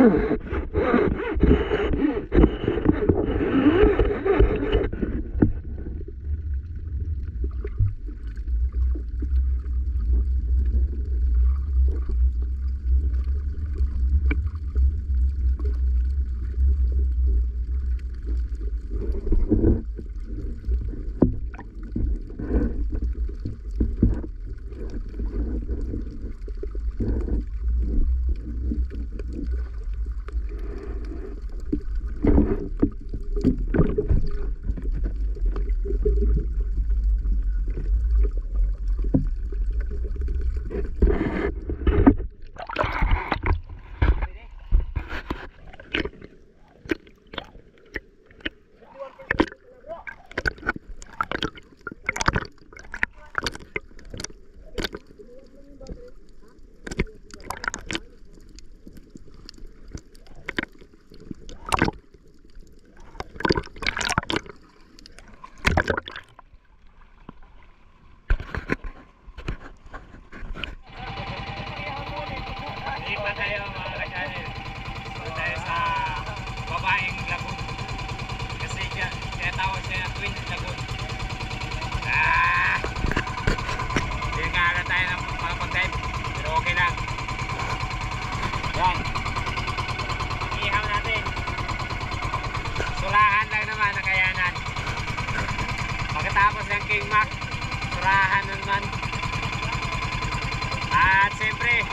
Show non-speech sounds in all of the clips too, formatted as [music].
Mm-hmm. [laughs] Yan. Ihaw natin. Surahan lang naman ang kayanan. Pagkatapos ng King Mac, surahan naman. At siyempre,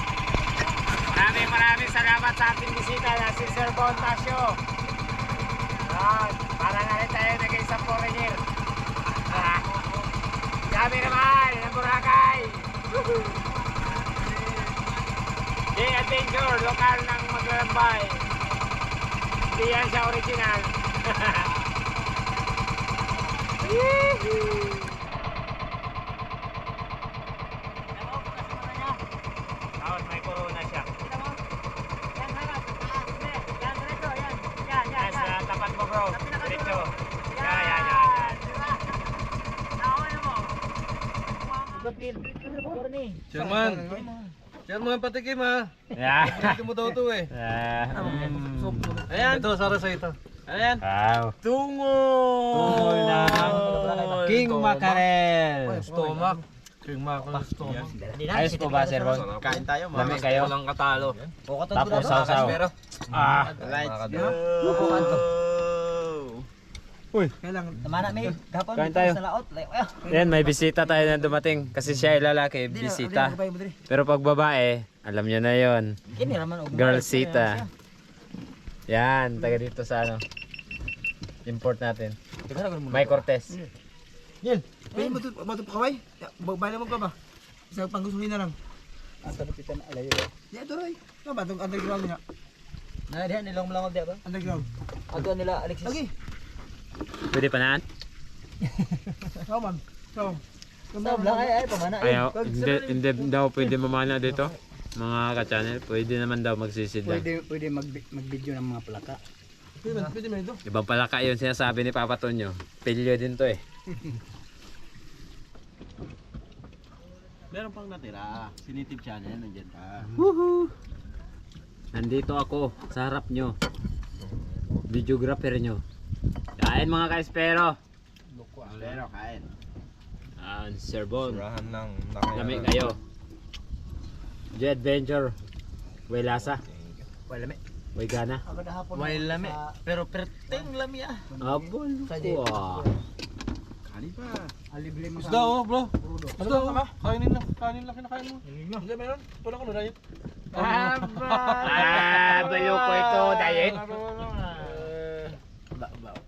Maraming maraming salamat sa ating bisita na si Sir Bontasio. Yan, para na rin tayo naging isang foreigner. Sabi naman, ng Boracay. Woohoo! King Adventure, lokal ng Maglalambay. Hindi yan siya original. Yee-hoo! Tapos may corona siya. Yan. Chairman, patikim ha. Yan. Patikim mo daw to eh. Ayan. Ito, Sara sa ito. Ayan. Wow. Tungol ng King Mackerel. Stomach. King Mackerel stomach. Ayos po ba, Sir Bon? Kain tayo Lami kayo? Walang katalo. Tapos sausaw. Ah. Let's Namana may gapon Kain tayo. sa laot. Yan, may bisita tayo na dumating. Kasi siya ay lalaki, bisita. Pero pag babae, alam nyo na yon Kini raman og Girl sita. Yan, taga dito sa ano. Import natin. May Cortez. Yan. Pwede mo ito, bato pa kaway? Bala mo ka ba? Sa panggusulin na lang. Asa napitan alayo. Di ito rin. Ito ba? Itong underground niya. Na diha nilang malangol diha ba? Underground. Ato nila Alexis. Lagi. Pwede pa naan? Ikaw man. Ikaw. Sa lang ay ay pamana. Ayaw, hindi, hindi daw pwede mamana dito. Mga ka-channel, pwede naman daw magsisid lang. Pwede pwede mag mag-video ng mga plaka. Pwede pwede man ito. Ibang palaka yun sinasabi ni Papa Tonyo. Pilyo din to eh. [laughs] Meron pang natira. Sinitib channel, nandyan pa. Nandito ako sa harap nyo. Videographer nyo. Kain mga ka-espero. Pero kain. Ah, Sir Bon. Surahan lang. Lami kayo. J Adventure. Way lasa. Wala me. Way gana. May lami. Pero perteng lami ah. Abol ko ah. Kanin pa. Alibre mo Isda oh bro. Isda oh. Kainin lang. Kanin lang kinakain mo. Hindi meron. Wala ko na diet. Ah, bayo ko ito, diet.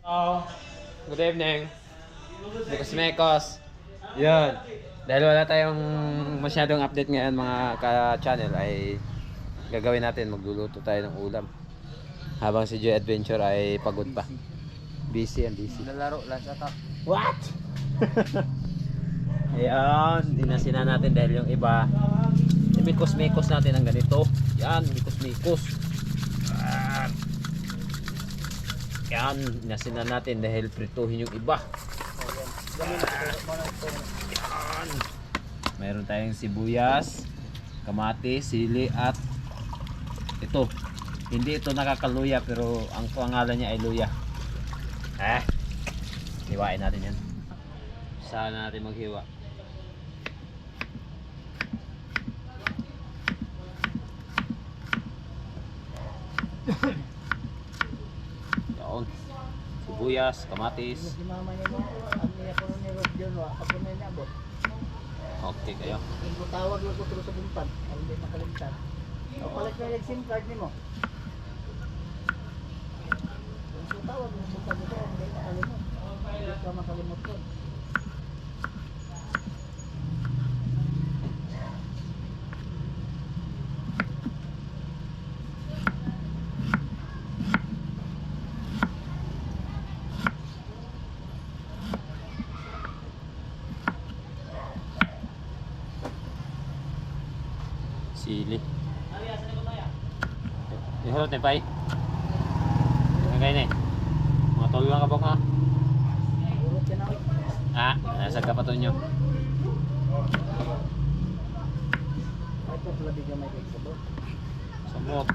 Oh, good evening. Mekos Mekos. Yan. Dahil wala tayong masyadong update ngayon mga ka-channel ay gagawin natin, magluluto tayo ng ulam. Habang si Joy Adventure ay pagod pa. Busy and busy. Lalaro lang sa top. What? [laughs] Ayan, dinasina natin dahil yung iba Mikos-mikos natin ang ganito Yan, mikos-mikos Yan Yan, dinasina natin dahil prituhin yung iba Yan Mayroon tayong sibuyas Kamatis, sili at Ito Hindi ito nakakaluya pero ang pangalan niya ay luya Eh Hiwain natin yan. Saan natin maghiwa? Yaon. Sibuyas, kamatis. Si mama niya mo, ang niya ko ni Rod John, wa ako na niya bo. Okay kayo. Kung tawag lang ko tulo sa bumpan, ang di makalimtan. O palit na yung SIM card nimo. Kung tawag mo sa bumpan, ang di makalimot. Hindi ka makalimot Ihulot ni Pai. Ang kain eh. Mga lang ka ba ka? Ah, nasa kapato nyo. Samot.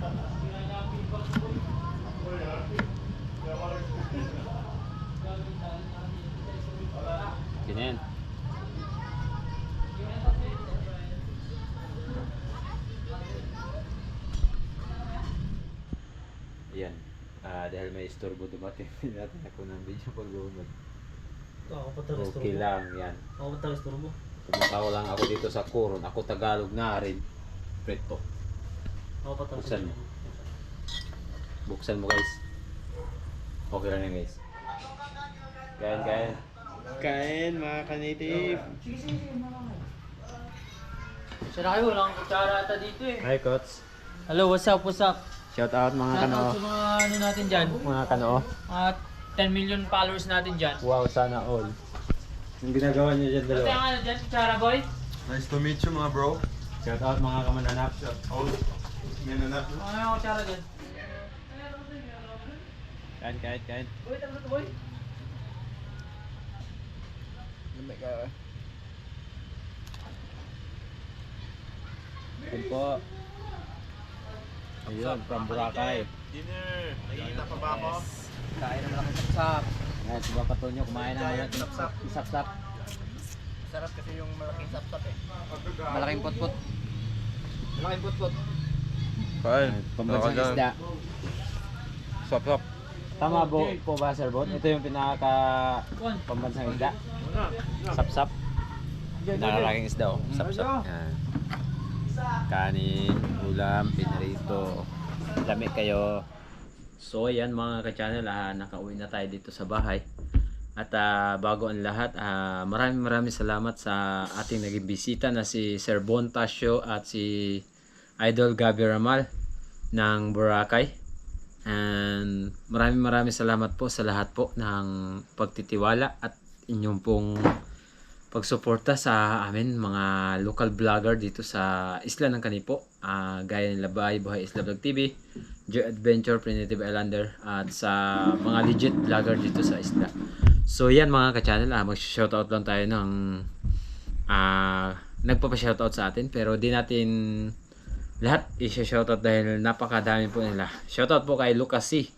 Ganyan. Istorbo dumating, [laughs] hindi natin ako ng video pag lumad. Ako pa tayo Okay lang, yan. Ako pa tayo turbo. Pumunta lang ako dito sa Coron. Ako Tagalog na rin. Preto. Ako pa tayo Buksan mo. Buksan mo guys. Okay lang yan guys. Kain, kain. Kain mga ka-native. Sira kayo, walang kutsara ata dito eh. Hi, Coach. Hello, what's up, what's up? Shout out mga Shout out kano. sa mga ano natin dyan. Mga kano. At 10 million followers natin dyan. Wow, sana all. Yung ginagawa niyo dyan yung dalawa. ano dyan, kutsara boy. Nice to meet you mga bro. Shout out mga kamananap. Oh, minanap. Ano yung kutsara dyan? Kain, kain, kain. Boy, tapos ito boy. Lamig ka. Kain po. Ayun, from Boracay. Dinner. Nakikita pa ba ako? Kain na lang ng sap. Ngayon, si Baka Tonyo, kumain na naman. Isap-sap. Sarap kasi yung malaking sap-sap eh. Malaking putput. Malaking putput. Kain. Pambansang isda. Sap sap. Tama po, po ba, Sir Bon? Ito yung pinaka pambansang isda. Sap-sap. Nakalaking isda, oh. Sap-sap. Yan. Kanin, ulam, pinarito. Lami kayo. So, yan mga ka-channel, ah, nakauwi na tayo dito sa bahay. At ah, bago ang lahat, ah, maraming maraming salamat sa ating naging bisita na si Sir Bon Tasio at si Idol Gabi Ramal ng Boracay. And maraming maraming salamat po sa lahat po ng pagtitiwala at inyong pong pagsuporta sa amin mga local vlogger dito sa Isla ng Kanipo. Ah, gaya nila Bay, Buhay Isla Vlog TV, Joy Adventure, Primitive Islander, at sa mga legit vlogger dito sa isla. So yan mga ka-channel, ah, mag-shoutout lang tayo ng ah nagpapa-shoutout sa atin pero di natin lahat i-shoutout dahil napakadami po nila. Shoutout po kay Lucas C.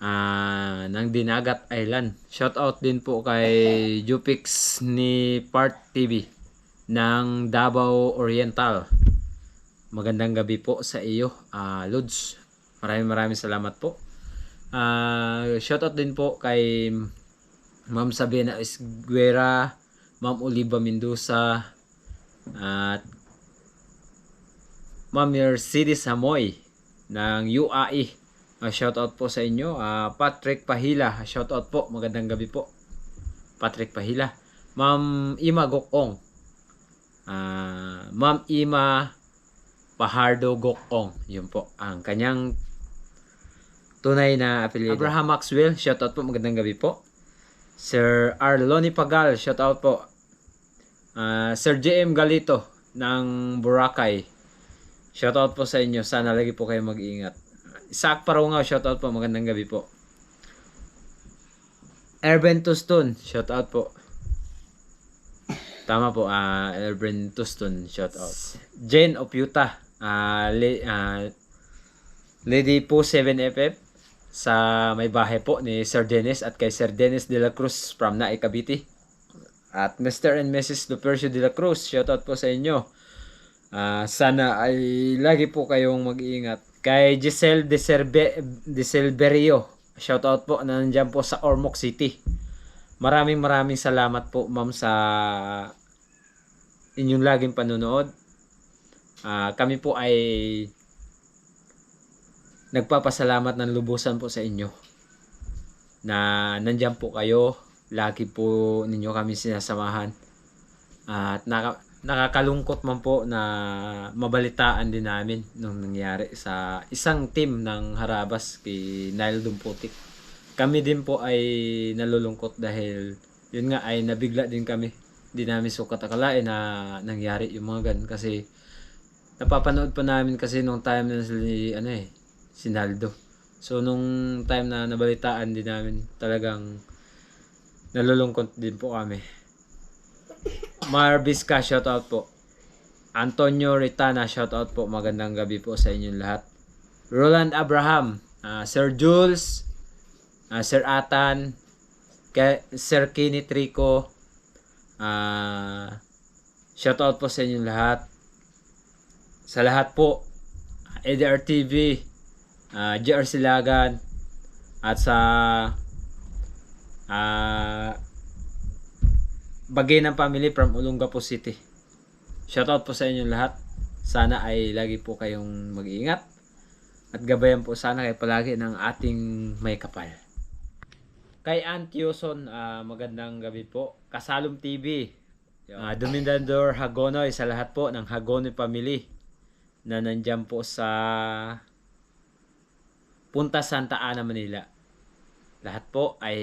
Ah, ng Dinagat Island. Shoutout din po kay Jupix ni Part TV ng Davao Oriental. Magandang gabi po sa iyo, ah Lods. Maraming maraming salamat po. Ah, shoutout din po kay Ma'am Sabina Esguera, Ma'am Oliva Mendoza, at Ma'am Mercedes Hamoy ng UAE. Uh, shoutout po sa inyo. Ah, Patrick Pahila, shoutout po. Magandang gabi po. Patrick Pahila. Ma'am Ima Gokong. Ah, Ma'am Ima Pahardo Gokong. Yun po ang kanyang tunay na apelyido. Abraham Maxwell, shoutout po. Magandang gabi po. Sir Arloni Pagal, shoutout po. Ah, Sir JM Galito ng Boracay. Shoutout po sa inyo. Sana lagi po kayo mag-iingat. Isaac Parungaw, shoutout po. Magandang gabi po. Erben Tuston, shoutout po. Tama po, ah Erben Tuston, shoutout. Jane Opiuta, ah le, ah, Lady po 7FF sa may bahay po ni Sir Dennis at kay Sir Dennis de la Cruz from Nae Cavite. At Mr. and Mrs. Lupercio de la Cruz, shoutout po sa inyo. Ah, sana ay lagi po kayong mag-iingat. Kay Giselle de, Serbe, de Silverio, shoutout po na nandyan po sa Ormoc City. Maraming maraming salamat po ma'am sa inyong laging panunood. Ah, kami po ay nagpapasalamat ng lubusan po sa inyo na nandyan po kayo lagi po ninyo kami sinasamahan at naka, nakakalungkot man po na mabalitaan din namin nung nangyari sa isang team ng Harabas kay Nile Dumputik kami din po ay nalulungkot dahil yun nga ay nabigla din kami di namin sukat akalain na nangyari yung mga ganun kasi napapanood pa namin kasi nung time na si ano eh si Naldo. So nung time na nabalitaan din namin talagang nalulungkot din po kami. Marvis ka shoutout po. Antonio Ritana shoutout po. Magandang gabi po sa inyong lahat. Roland Abraham, ah, Sir Jules, ah, Sir Atan, kay, Sir Kenny Trico, ah shoutout po sa inyong lahat. Sa lahat po, ADR TV, ah JR Silagan, at sa ah Bagay ng Family from Olongapo City. Shoutout po sa inyong lahat. Sana ay lagi po kayong mag-iingat. At gabayan po sana kayo palagi ng ating may kapal. Kay Aunt Yuson, ah, magandang gabi po. Kasalom TV. Uh, Dumindador Hagonoy sa lahat po ng Hagonoy Family na nandyan po sa Punta Santa Ana, Manila. Lahat po ay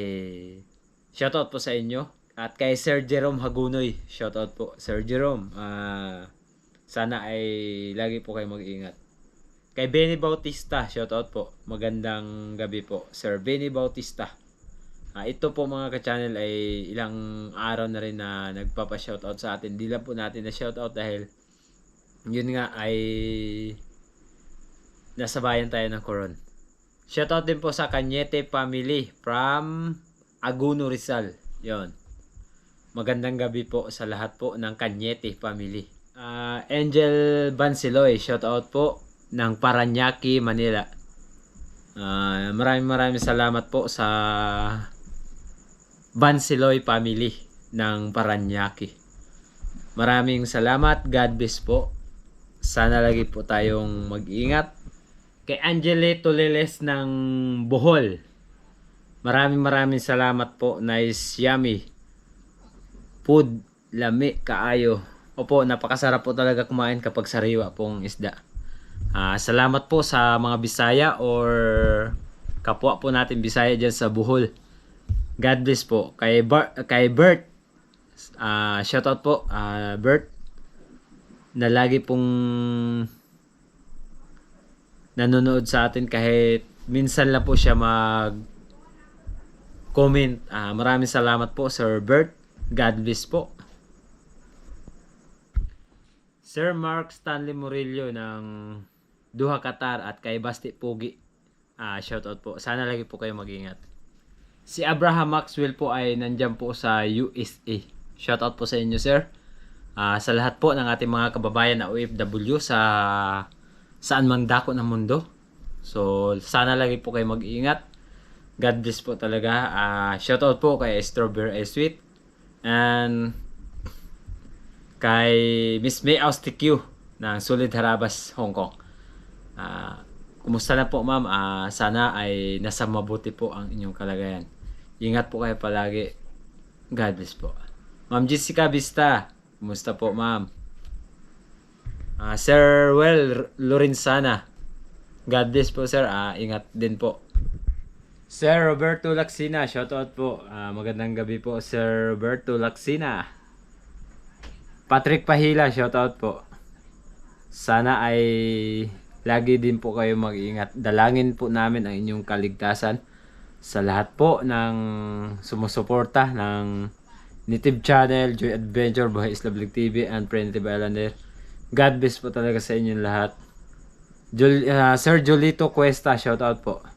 shoutout po sa inyo. At kay Sir Jerome Hagunoy, shoutout po. Sir Jerome, ah, sana ay lagi po kayo mag-ingat. Kay Benny Bautista, shoutout po. Magandang gabi po, Sir Benny Bautista. Ah, ito po mga ka-channel ay ilang araw na rin na nagpapa-shoutout sa atin. Di lang po natin na shoutout dahil yun nga ay nasa bayan tayo ng Coron. Shoutout din po sa Cañete family from Aguno Rizal. Yon. Magandang gabi po sa lahat po ng Cañete family. Ah, Angel Bansiloy, shoutout po ng Paranaque, Manila. Ah, maraming maraming salamat po sa Bansiloy family ng Paranaque. Maraming salamat. God bless po. Sana lagi po tayong mag-ingat. Kay Angele Toleles ng Bohol. Maraming maraming salamat po. Nice, yummy. Food, lami, kaayo. Opo, napakasarap po talaga kumain kapag sariwa pong isda. Ah, salamat po sa mga Bisaya or kapwa po natin Bisaya dyan sa Bohol. God bless po. Kay, Bar- kay Bert Ah, shoutout po, ah, Bert. Na lagi pong nanonood sa atin kahit minsan lang po siya mag comment. Ah, maraming salamat po Sir Bert. God bless po. Sir Mark Stanley Murillo ng Duha Qatar at kay Basti Pugi. Ah, shoutout po. Sana lagi po kayo mag-ingat. Si Abraham Maxwell po ay nandyan po sa USA. Shoutout po sa inyo, sir. Ah, sa lahat po ng ating mga kababayan na OFW sa saan mang dako ng mundo. So, sana lagi po kayo mag-iingat. God bless po talaga. Ah, shoutout po kay Strawberry Sweet. And kay Miss May Austiq ng Solid Harabas, Hong Kong. Ah, kumusta na po ma'am? Ah, sana ay nasa mabuti po ang inyong kalagayan. Ingat po kayo palagi. God bless po. Ma'am Jessica Vista, kumusta po ma'am? Ah, Sir Well Lorenzana, God bless po sir. Ah, ingat din po. Sir Roberto Laksina, shoutout po. Ah, magandang gabi po Sir Roberto Laksina. Patrick Pahila, shoutout po. Sana ay lagi din po kayo mag-ingat. Dalangin po namin ang inyong kaligtasan sa lahat po ng sumusuporta ng Native Channel, Joy Adventure, Buhay Isla Vlog TV, and Primitive Islander. God bless po talaga sa inyong lahat. Jul- ah, Sir Jolito Cuesta, shoutout po.